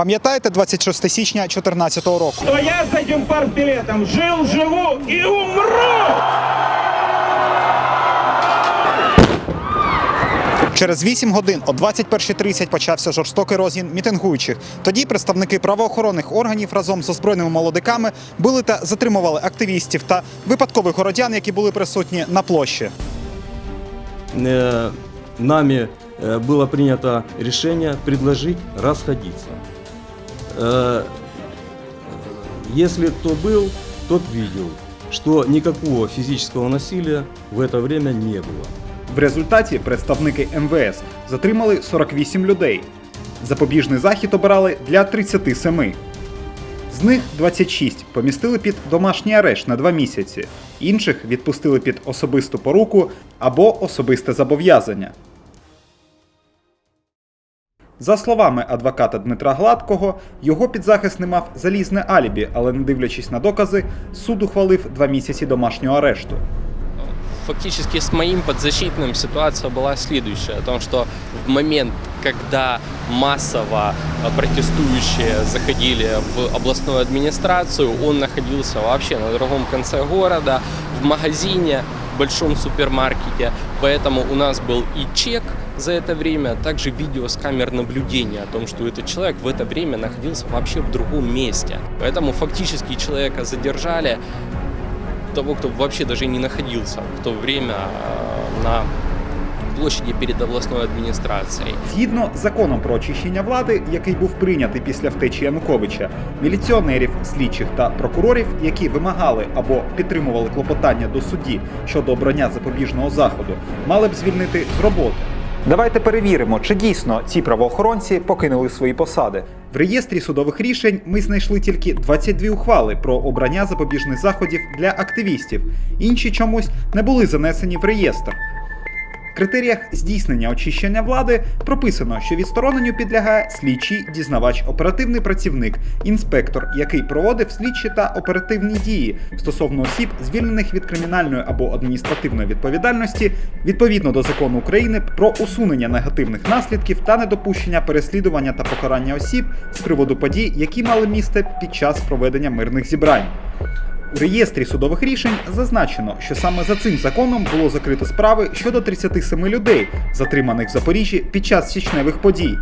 Пам'ятаєте 26 січня 2014 року? что я с этим партбилетом жил, живу и умру! Через 8 годин о 21.30 почався жорстокий розгін мітингуючих. Тоді представники правоохоронних органів разом з озброєними молодиками били та затримували активістів та випадкових городян, які були присутні на площі. Э, нами э, было принято решение предложить расходиться. Э, Если кто был, тот видел, что никакого физического насилия в это время не было. В результаті представники МВС затримали 48 людей. Запобіжний захід обирали для 37. З них 26 помістили під домашній арешт на два місяці, інших відпустили під особисту поруку або особисте зобов'язання. За словами адвоката Дмитра Гладкого, його підзахисний мав залізне алібі, але не дивлячись на докази, суд ухвалив два місяці домашнього арешту. Фактически с моим подзащитным ситуация была следующая, о том, что в момент, когда массово э, протестующие заходили в областную администрацию, он находился вообще на другом конце города, в магазине, в большом супермаркете, поэтому у нас был и чек за это время, а также видео с камер наблюдения о том, что этот человек в это время находился вообще в другом месте. Поэтому фактически человека задержали того, кто вообще даже не находился в то время э, на площади перед областной администрацией. Згідно з законом про очищення влади, який був прийнятий після втечі Януковича, міліціонерів, слідчих та прокурорів, які вимагали або підтримували клопотання до судді щодо обрання запобіжного заходу, мали б звільнити з роботи. Давайте перевіримо, чи дійсно ці правоохоронці покинули свої посади. В реєстрі судових рішень ми знайшли тільки 22 ухвали про обрання запобіжних заходів для активістів. Інші чомусь не були занесені в реєстр. Критеріях здійснення очищення влади прописано, що відстороненню підлягає слідчий, дізнавач, оперативний працівник, інспектор, який проводив слідчі та оперативні дії стосовно осіб, звільнених від кримінальної або адміністративної відповідальності відповідно до закону України про усунення негативних наслідків та недопущення переслідування та покарання осіб з приводу подій, які мали місце під час проведення мирних зібрань. У реєстрі судових рішень зазначено, що саме за цим законом було закрито справи щодо 37 людей, затриманих в Запоріжжі під час січневих подій.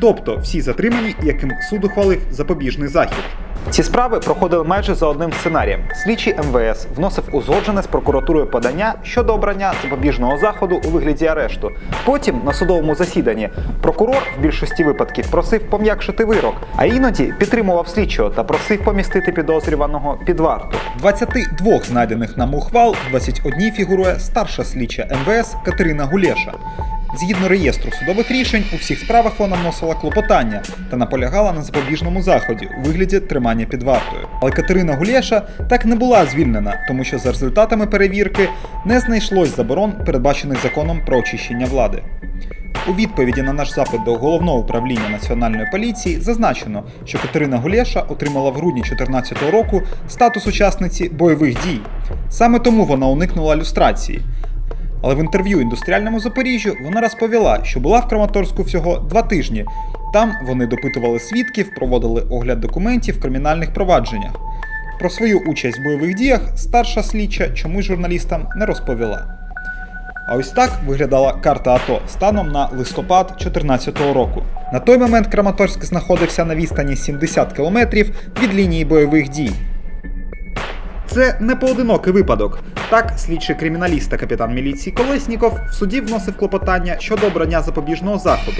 Тобто всі затримані, яким суд ухвалив запобіжний захід. Ці справи проходили майже за одним сценарієм. Слідчий МВС вносив узгоджене з прокуратурою подання щодо обрання запобіжного заходу у вигляді арешту. Потім на судовому засіданні прокурор в більшості випадків просив пом'якшити вирок, а іноді підтримував слідчого та просив помістити підозрюваного під варту. 22 знайдених нам ухвал, в 21 фігурує старша слідча МВС Катерина Гулєша. Згідно реєстру судових рішень, у всіх справах вона вносила клопотання та наполягала на запобіжному заході у вигляді тримання під вартою. Але Катерина Гулєша так не була звільнена, тому що за результатами перевірки не знайшлось заборон, передбачених законом про очищення влади. У відповіді на наш запит до головного управління національної поліції зазначено, що Катерина Гулєша отримала в грудні 2014 року статус учасниці бойових дій. Саме тому вона уникнула люстрації. Але в інтерв'ю індустріальному Запоріжжю вона розповіла, що була в Краматорську всього два тижні. Там вони допитували свідків, проводили огляд документів в кримінальних провадженнях. Про свою участь в бойових діях старша слідча чомусь журналістам не розповіла. А ось так виглядала карта АТО станом на листопад 2014 року. На той момент Краматорськ знаходився на відстані 70 кілометрів від лінії бойових дій. Це не поодинокий випадок. Так, слідчий криміналіст та капітан міліції Колесніков в суді вносив клопотання щодо обрання запобіжного заходу.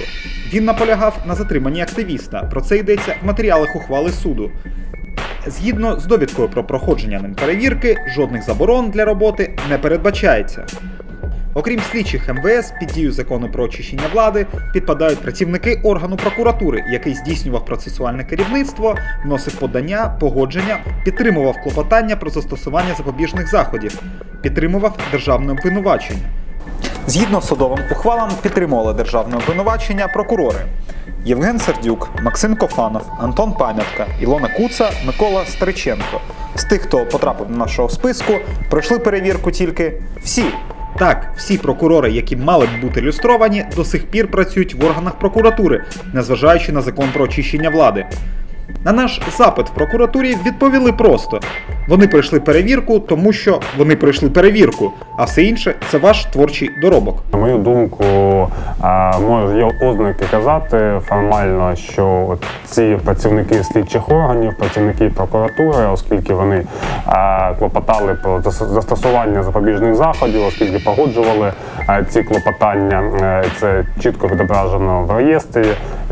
Він наполягав на затриманні активіста. Про це йдеться в матеріалах ухвали суду. Згідно з довідкою про проходження ним перевірки, жодних заборон для роботи не передбачається. Окрім слідчих МВС, під дію закону про очищення влади підпадають працівники органу прокуратури, який здійснював процесуальне керівництво, вносив подання, погодження, підтримував клопотання про застосування запобіжних заходів, підтримував державне обвинувачення. Згідно з судовим ухвалам підтримували державне обвинувачення прокурори. Євген Сердюк, Максим Кофанов, Антон Пам'ятка, Ілона Куца, Микола Стариченко. З тих, хто потрапив до нашого списку, пройшли перевірку тільки всі. Так, всі прокурори, які мали б бути люстровані, до сих пір працюють в органах прокуратури, незважаючи на закон про очищення влади. На наш запит в прокуратурі відповіли просто: вони пройшли перевірку, тому що вони пройшли перевірку, а все інше це ваш творчий доробок. На мою думку, є ознаки казати формально, що ці працівники слідчих органів, працівники прокуратури, оскільки вони клопотали про застосування запобіжних заходів, оскільки погоджували ці клопотання, е, це чітко відображено в реєстрі.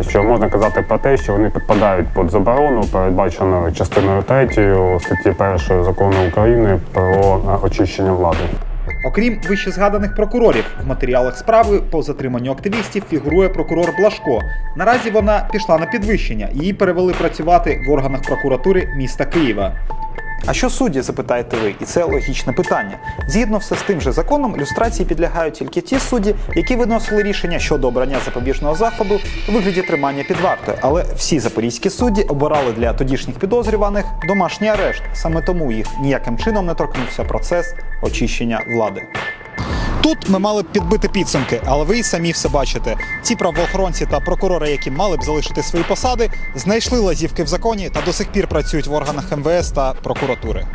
Що можна казати про те, що вони підпадають під заборону, передбачену частиною 3 статті 1 закону України про е, очищення влади. Окрім вище згаданих прокурорів, в матеріалах справи по затриманню активістів фігурує прокурор Блашко. Наразі вона пішла на підвищення. Її перевели працювати в органах прокуратури міста Києва. А що судді, запитаєте ви? І це логічне питання. Згідно все з тим же законом, люстрації підлягають тільки ті судді, які виносили рішення щодо обрання запобіжного заходу у вигляді тримання під вартою. Але всі запорізькі судді обирали для тодішніх підозрюваних домашній арешт. Саме тому їх ніяким чином не торкнувся процес очищення влади. Тут ми мали б підбити підсумки, але ви й самі все бачите. Ці правоохоронці та прокурори, які мали б залишити свої посади, знайшли лазівки в законі та до сих пір працюють в органах МВС та прокуратури.